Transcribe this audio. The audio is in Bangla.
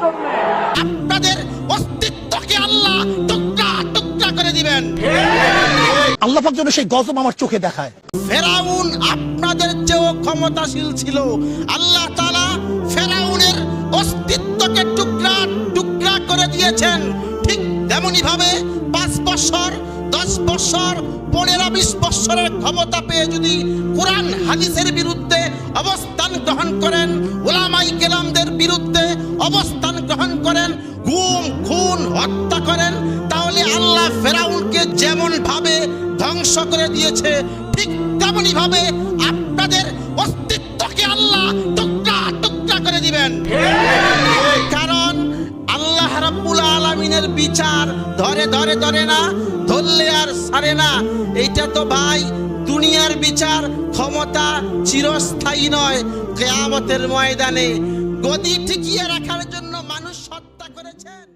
জন্য। আপনাদের অস্তিত্বকে আল্লাহ টুকরা টুকরা করে দিবেন। আল্লাহ পাক যেন সেই গজব আমার চোখে দেখায়। ফেরাউন আপনাদের চেয়েও ক্ষমতাশীল ছিল। আল্লাহ তালা ফেরাউনের অস্তিত্বকে টুকরা টুকরা করে দিয়েছেন। ঠিক তেমনি ভাবে পাঁচ বছর দশ বছর পনেরো বিশ বছরের ক্ষমতা পেয়ে যদি কোরআন হাদিসের বিরুদ্ধে অবস্থান গ্রহণ করেন কেলামদের বিরুদ্ধে অবস্থান গ্রহণ করেন গুম খুন, হত্যা করেন, তাহলে আল্লাহ ফেরাউনকে যেমন ভাবে ধ্বংস করে দিয়েছে, ঠিক তেমনি ভাবে আপনাদের অস্তিত্বকে আল্লাহ টুকরা টুকরা করে দিবেন। কারণ আল্লাহ রাব্বুল আলামিনের বিচার ধরে ধরে ধরে না, ধরলে আর সারে না। এইটা তো ভাই দুনিয়ার বিচার, ক্ষমতা চিরস্থায়ী নয়, কেয়ামতের ময়দানে। গদি টিকিয়ে রাখার জন্য মানুষ হত্যা করেছেন।